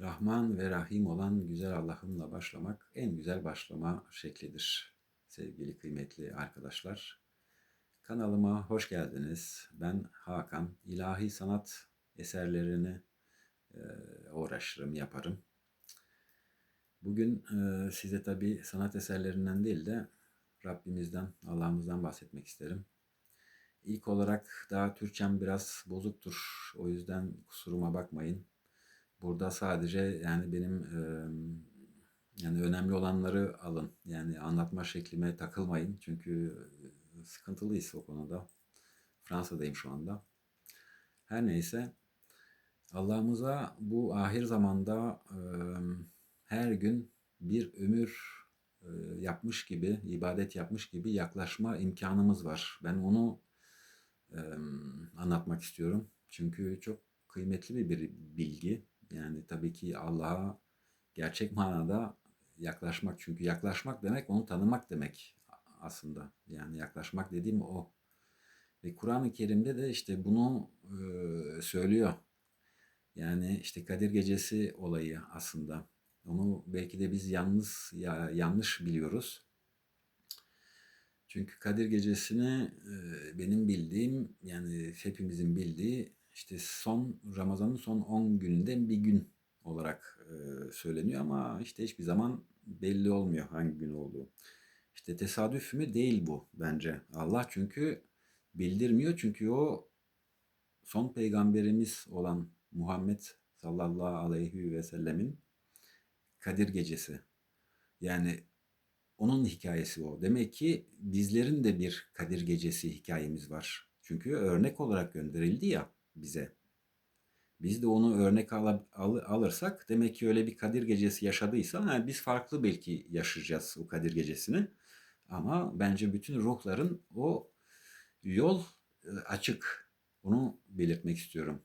Rahman ve Rahim olan güzel Allah'ımla başlamak en güzel başlama şeklidir. Sevgili kıymetli arkadaşlar. Kanalıma hoş geldiniz. Ben Hakan. İlahi sanat eserlerini e, uğraşırım, yaparım. Bugün e, size tabi sanat eserlerinden değil de Rabbimizden, Allah'ımızdan bahsetmek isterim. İlk olarak daha Türkçem biraz bozuktur. O yüzden kusuruma bakmayın. Burada sadece yani benim e, yani önemli olanları alın. Yani anlatma şeklime takılmayın. Çünkü sıkıntılıyız o konuda. Fransa'dayım şu anda. Her neyse Allah'ımıza bu ahir zamanda e, her gün bir ömür e, yapmış gibi, ibadet yapmış gibi yaklaşma imkanımız var. Ben onu e, anlatmak istiyorum. Çünkü çok kıymetli bir bilgi. Yani tabii ki Allah'a gerçek manada yaklaşmak. Çünkü yaklaşmak demek onu tanımak demek aslında. Yani yaklaşmak dediğim o. Ve Kur'an-ı Kerim'de de işte bunu e, söylüyor. Yani işte Kadir Gecesi olayı aslında. Onu belki de biz yalnız ya yanlış biliyoruz. Çünkü Kadir Gecesi'ni e, benim bildiğim yani hepimizin bildiği işte son Ramazan'ın son 10 gününde bir gün olarak e, söyleniyor ama işte hiçbir zaman belli olmuyor hangi gün olduğu. İşte tesadüf mü değil bu bence. Allah çünkü bildirmiyor çünkü o son peygamberimiz olan Muhammed sallallahu aleyhi ve sellemin Kadir gecesi. Yani onun hikayesi o. Demek ki bizlerin de bir Kadir gecesi hikayemiz var. Çünkü örnek olarak gönderildi ya bize. Biz de onu örnek al, al, alırsak demek ki öyle bir Kadir gecesi yaşadıysa yani biz farklı belki yaşayacağız o Kadir gecesini. Ama bence bütün ruhların o yol e, açık. Onu belirtmek istiyorum.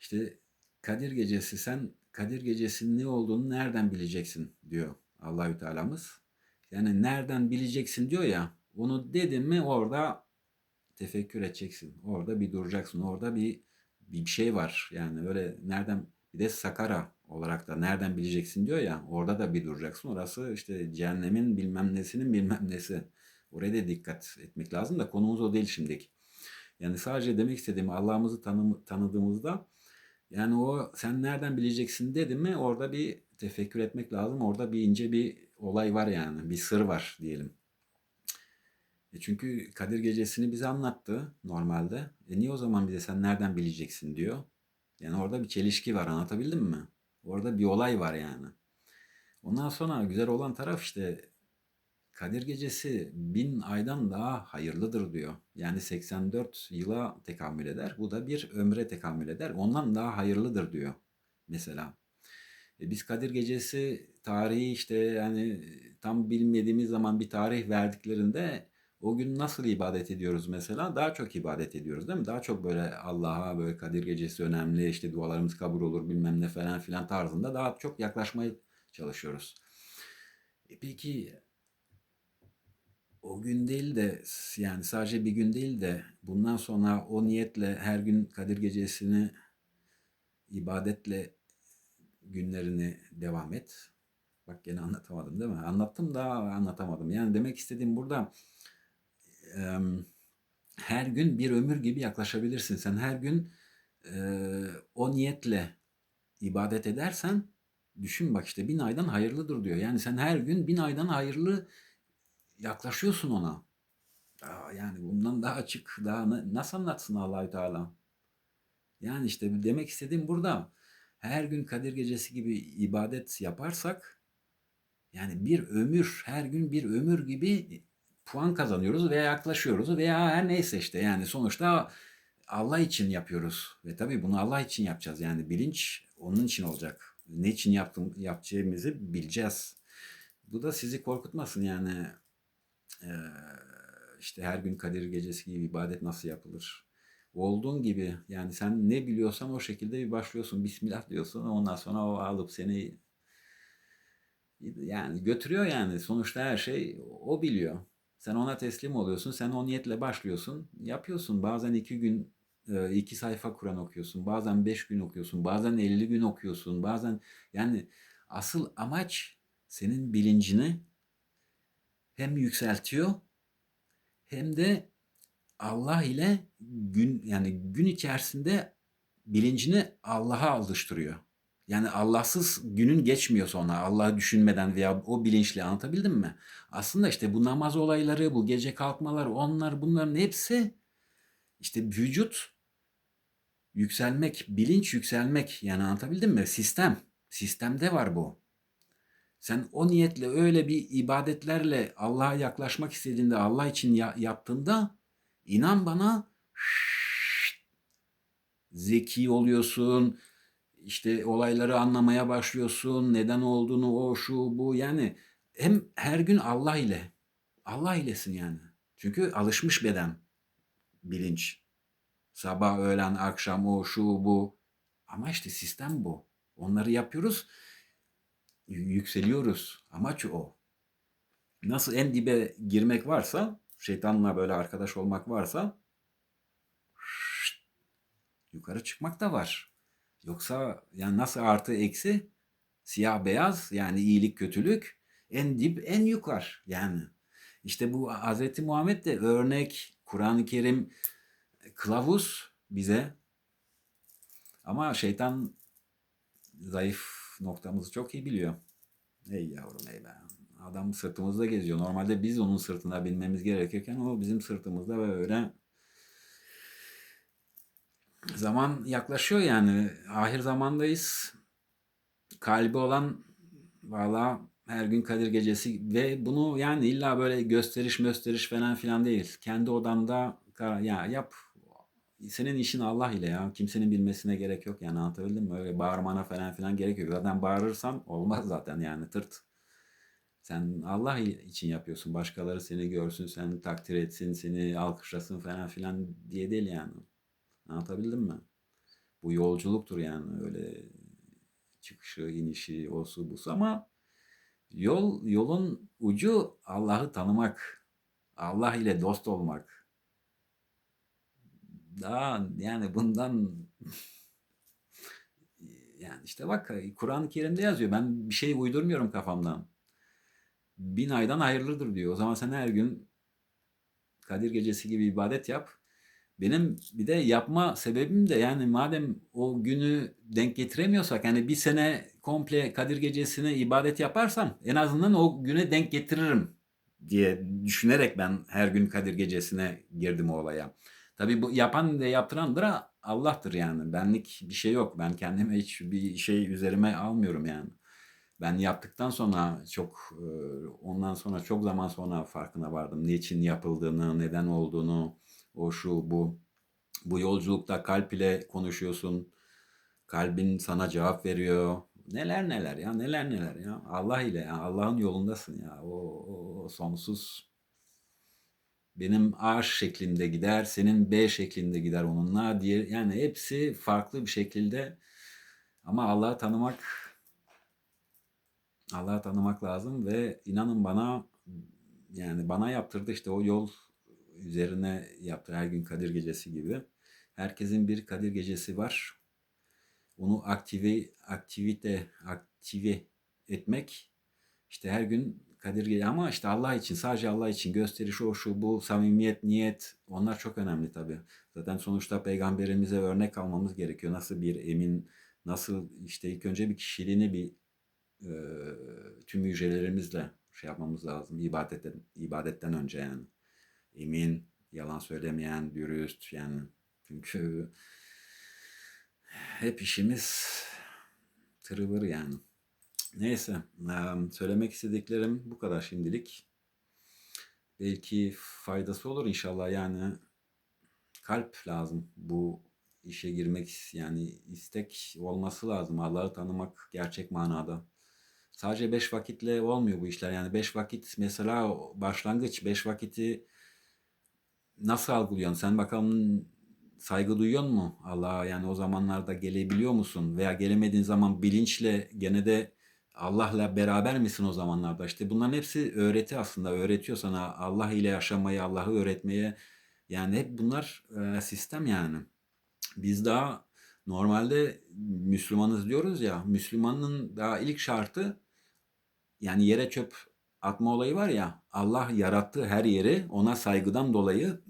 İşte Kadir gecesi sen Kadir gecesinin ne olduğunu nereden bileceksin diyor Allahü Teala'mız. Yani nereden bileceksin diyor ya. Onu dedim mi orada tefekkür edeceksin. Orada bir duracaksın. Orada bir bir şey var. Yani öyle nereden bir de Sakara olarak da nereden bileceksin diyor ya. Orada da bir duracaksın. Orası işte cehennemin bilmem nesinin bilmem nesi. Oraya da dikkat etmek lazım da konumuz o değil şimdiki. Yani sadece demek istediğim Allah'ımızı tanı, tanıdığımızda yani o sen nereden bileceksin dedim mi orada bir tefekkür etmek lazım. Orada bir ince bir olay var yani. Bir sır var diyelim. E çünkü Kadir Gecesi'ni bize anlattı normalde. E niye o zaman bize sen nereden bileceksin diyor. Yani orada bir çelişki var anlatabildim mi? Orada bir olay var yani. Ondan sonra güzel olan taraf işte Kadir Gecesi bin aydan daha hayırlıdır diyor. Yani 84 yıla tekamül eder. Bu da bir ömre tekamül eder. Ondan daha hayırlıdır diyor mesela. E biz Kadir Gecesi tarihi işte yani tam bilmediğimiz zaman bir tarih verdiklerinde o gün nasıl ibadet ediyoruz mesela? Daha çok ibadet ediyoruz değil mi? Daha çok böyle Allah'a böyle Kadir Gecesi önemli, işte dualarımız kabul olur bilmem ne falan filan tarzında daha çok yaklaşmaya çalışıyoruz. E peki o gün değil de yani sadece bir gün değil de bundan sonra o niyetle her gün Kadir Gecesi'ni ibadetle günlerini devam et. Bak gene anlatamadım değil mi? Anlattım da anlatamadım. Yani demek istediğim burada her gün bir ömür gibi yaklaşabilirsin. Sen her gün o niyetle ibadet edersen düşün bak işte bin aydan hayırlıdır diyor. Yani sen her gün bin aydan hayırlı yaklaşıyorsun ona. yani bundan daha açık, daha nasıl anlatsın Allahü Teala? Yani işte demek istediğim burada her gün Kadir Gecesi gibi ibadet yaparsak yani bir ömür, her gün bir ömür gibi puan kazanıyoruz veya yaklaşıyoruz veya her neyse işte yani sonuçta Allah için yapıyoruz ve tabii bunu Allah için yapacağız yani bilinç onun için olacak. Ne için yaptım, yapacağımızı bileceğiz. Bu da sizi korkutmasın yani ee, işte her gün Kadir Gecesi gibi ibadet nasıl yapılır? Olduğun gibi yani sen ne biliyorsan o şekilde bir başlıyorsun. Bismillah diyorsun ondan sonra o alıp seni yani götürüyor yani. Sonuçta her şey o biliyor. Sen ona teslim oluyorsun. Sen o niyetle başlıyorsun. Yapıyorsun. Bazen iki gün e, iki sayfa Kur'an okuyorsun, bazen beş gün okuyorsun, bazen 50 gün okuyorsun, bazen yani asıl amaç senin bilincini hem yükseltiyor hem de Allah ile gün yani gün içerisinde bilincini Allah'a alıştırıyor. Yani Allahsız günün geçmiyor sonra Allah'ı düşünmeden veya o bilinçle anlatabildim mi? Aslında işte bu namaz olayları, bu gece kalkmalar, onlar bunların hepsi işte vücut yükselmek, bilinç yükselmek yani anlatabildim mi? Sistem. Sistemde var bu. Sen o niyetle öyle bir ibadetlerle Allah'a yaklaşmak istediğinde, Allah için ya- yaptığında inan bana zeki oluyorsun. İşte olayları anlamaya başlıyorsun. Neden olduğunu o şu bu yani hem her gün Allah ile Allah ilesin yani. Çünkü alışmış beden bilinç. Sabah, öğlen, akşam o şu bu. Ama işte sistem bu. Onları yapıyoruz. Yükseliyoruz. Amaç o. Nasıl en dibe girmek varsa, şeytanla böyle arkadaş olmak varsa yukarı çıkmak da var. Yoksa yani nasıl artı eksi siyah beyaz yani iyilik kötülük en dip en yukarı yani. İşte bu Hz. Muhammed de örnek Kur'an-ı Kerim kılavuz bize ama şeytan zayıf noktamızı çok iyi biliyor. Ey yavrum ey be. Adam sırtımızda geziyor. Normalde biz onun sırtına binmemiz gerekirken o bizim sırtımızda böyle zaman yaklaşıyor yani. Ahir zamandayız. Kalbi olan valla her gün Kadir Gecesi ve bunu yani illa böyle gösteriş gösteriş falan filan değil. Kendi odamda ya yap. Senin işin Allah ile ya. Kimsenin bilmesine gerek yok yani anlatabildim mi? Öyle bağırmana falan filan gerek yok. Zaten bağırırsan olmaz zaten yani tırt. Sen Allah için yapıyorsun. Başkaları seni görsün, seni takdir etsin, seni alkışlasın falan filan diye değil yani. Anlatabildim mi? Bu yolculuktur yani öyle çıkışı, inişi, osu busu ama yol yolun ucu Allah'ı tanımak. Allah ile dost olmak. Daha yani bundan yani işte bak Kur'an-ı Kerim'de yazıyor. Ben bir şey uydurmuyorum kafamdan. Bin aydan hayırlıdır diyor. O zaman sen her gün Kadir Gecesi gibi ibadet yap. Benim bir de yapma sebebim de yani madem o günü denk getiremiyorsak yani bir sene komple Kadir Gecesi'ne ibadet yaparsam en azından o güne denk getiririm diye düşünerek ben her gün Kadir Gecesi'ne girdim o olaya. Tabii bu yapan ve yaptıran da Allah'tır yani. Benlik bir şey yok. Ben kendime hiç bir şey üzerime almıyorum yani. Ben yaptıktan sonra çok e, ondan sonra çok zaman sonra farkına vardım. Niçin yapıldığını, neden olduğunu, o şu bu. Bu yolculukta kalp ile konuşuyorsun. Kalbin sana cevap veriyor. Neler neler ya neler neler ya. Allah ile ya Allah'ın yolundasın ya. O, o, o sonsuz benim A şeklinde gider, senin B şeklinde gider onunla diye yani hepsi farklı bir şekilde ama Allah'ı tanımak Allah'ı tanımak lazım ve inanın bana yani bana yaptırdı işte o yol üzerine yaptı her gün Kadir Gecesi gibi. Herkesin bir Kadir Gecesi var. Onu aktive aktivite aktive etmek işte her gün Kadir Gecesi ama işte Allah için sadece Allah için gösteriş o şu bu samimiyet niyet onlar çok önemli tabii. Zaten sonuçta peygamberimize örnek almamız gerekiyor. Nasıl bir emin nasıl işte ilk önce bir kişiliğini bir e, tüm hücrelerimizle şey yapmamız lazım ibadetten ibadetten önce yani emin yalan söylemeyen dürüst yani çünkü hep işimiz tırıvır yani. Neyse, em, söylemek istediklerim bu kadar şimdilik. Belki faydası olur inşallah yani kalp lazım bu işe girmek yani istek olması lazım Allah'ı tanımak gerçek manada. Sadece beş vakitle olmuyor bu işler yani beş vakit mesela başlangıç beş vakiti nasıl algılıyorsun? Sen bakalım saygı duyuyor mu Allah'a? Yani o zamanlarda gelebiliyor musun? Veya gelemediğin zaman bilinçle gene de Allah'la beraber misin o zamanlarda? İşte bunların hepsi öğreti aslında. Öğretiyor sana Allah ile yaşamayı, Allah'ı öğretmeye. Yani hep bunlar e, sistem yani. Biz daha normalde Müslümanız diyoruz ya. Müslümanın daha ilk şartı yani yere çöp atma olayı var ya. Allah yarattığı her yeri ona saygıdan dolayı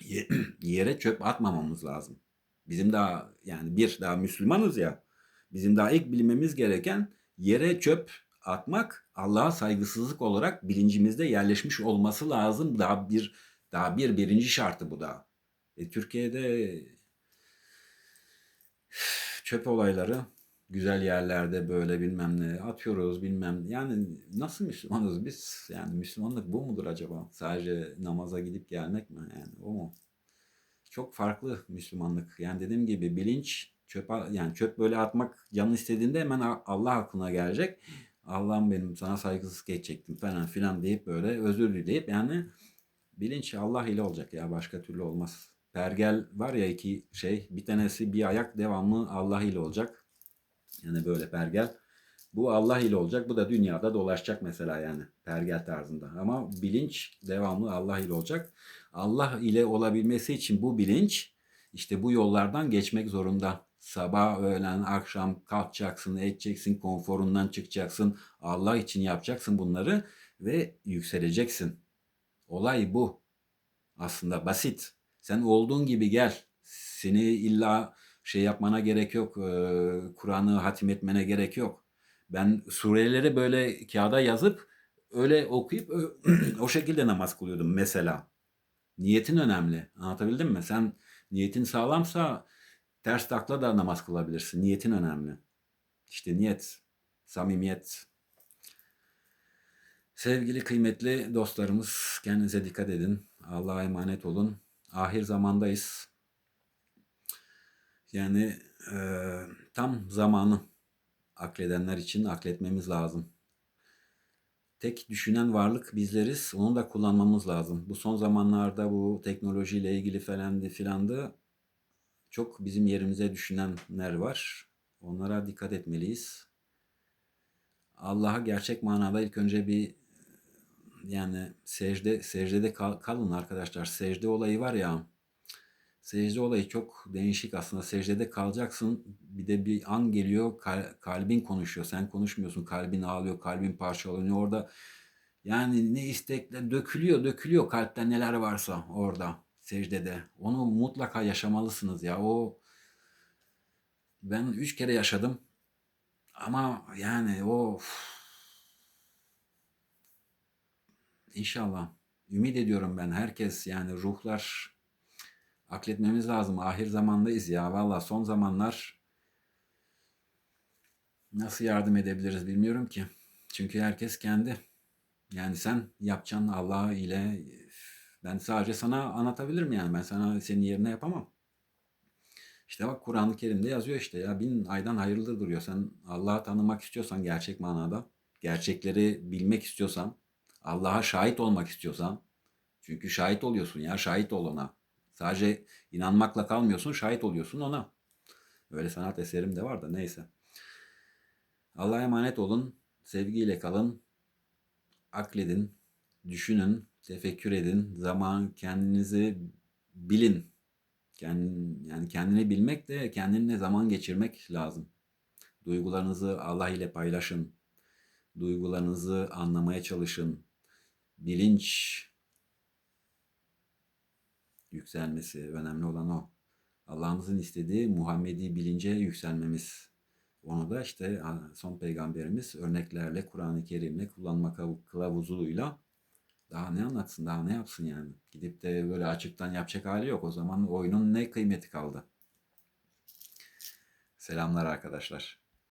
ye- yere çöp atmamamız lazım. Bizim daha yani bir daha Müslümanız ya. Bizim daha ilk bilmemiz gereken yere çöp atmak Allah'a saygısızlık olarak bilincimizde yerleşmiş olması lazım. Daha bir daha bir birinci şartı bu da. E, Türkiye'de çöp olayları güzel yerlerde böyle bilmem ne atıyoruz bilmem yani nasıl Müslümanız biz? Yani Müslümanlık bu mudur acaba? Sadece namaza gidip gelmek mi? Yani o mu? Çok farklı Müslümanlık. Yani dediğim gibi bilinç çöp yani çöp böyle atmak canın istediğinde hemen Allah aklına gelecek. Allah'ım benim sana saygısızlık edecektim falan filan deyip böyle özür dileyip yani bilinç Allah ile olacak ya başka türlü olmaz. Pergel var ya iki şey bir tanesi bir ayak devamlı Allah ile olacak. Yani böyle pergel. Bu Allah ile olacak. Bu da dünyada dolaşacak mesela yani pergel tarzında. Ama bilinç devamlı Allah ile olacak. Allah ile olabilmesi için bu bilinç işte bu yollardan geçmek zorunda. Sabah, öğlen, akşam kalkacaksın, edeceksin, konforundan çıkacaksın. Allah için yapacaksın bunları ve yükseleceksin. Olay bu. Aslında basit. Sen olduğun gibi gel. Seni illa şey yapmana gerek yok. Kur'an'ı hatim etmene gerek yok. Ben sureleri böyle kağıda yazıp öyle okuyup o şekilde namaz kılıyordum mesela. Niyetin önemli. Anlatabildim mi? Sen niyetin sağlamsa ters takla da namaz kılabilirsin. Niyetin önemli. İşte niyet, samimiyet. Sevgili kıymetli dostlarımız kendinize dikkat edin. Allah'a emanet olun. Ahir zamandayız. Yani e, tam zamanı akledenler için akletmemiz lazım. Tek düşünen varlık bizleriz. Onu da kullanmamız lazım. Bu son zamanlarda bu teknolojiyle ilgili falandı filandı çok bizim yerimize düşünenler var. Onlara dikkat etmeliyiz. Allah'a gerçek manada ilk önce bir yani secde secdede kal- kalın arkadaşlar. Secde olayı var ya. Secde olayı çok değişik aslında. Secdede kalacaksın. Bir de bir an geliyor kal- kalbin konuşuyor. Sen konuşmuyorsun. Kalbin ağlıyor, kalbin parçalanıyor. Orada yani ne istekler dökülüyor, dökülüyor kalpten neler varsa orada secdede. Onu mutlaka yaşamalısınız ya. O ben üç kere yaşadım. Ama yani o inşallah ümit ediyorum ben herkes yani ruhlar akletmemiz lazım. Ahir zamandayız ya. Valla son zamanlar nasıl yardım edebiliriz bilmiyorum ki. Çünkü herkes kendi. Yani sen yapacaksın Allah ile ben sadece sana anlatabilirim yani. Ben sana senin yerine yapamam. İşte bak Kur'an-ı Kerim'de yazıyor işte ya bin aydan hayırlıdır duruyor. Sen Allah'ı tanımak istiyorsan gerçek manada, gerçekleri bilmek istiyorsan, Allah'a şahit olmak istiyorsan, çünkü şahit oluyorsun ya şahit ol ona. Sadece inanmakla kalmıyorsun, şahit oluyorsun ona. Öyle sanat eserim de var da neyse. Allah'a emanet olun, sevgiyle kalın, akledin, düşünün, tefekkür edin, zaman kendinizi bilin. Kendin, yani kendini bilmek de kendinle zaman geçirmek lazım. Duygularınızı Allah ile paylaşın. Duygularınızı anlamaya çalışın. Bilinç yükselmesi önemli olan o. Allah'ımızın istediği Muhammedi bilince yükselmemiz. Onu da işte son peygamberimiz örneklerle, Kur'an-ı Kerim'le, kullanma kılavuzuyla daha ne anlatsın, daha ne yapsın yani. Gidip de böyle açıktan yapacak hali yok. O zaman oyunun ne kıymeti kaldı? Selamlar arkadaşlar.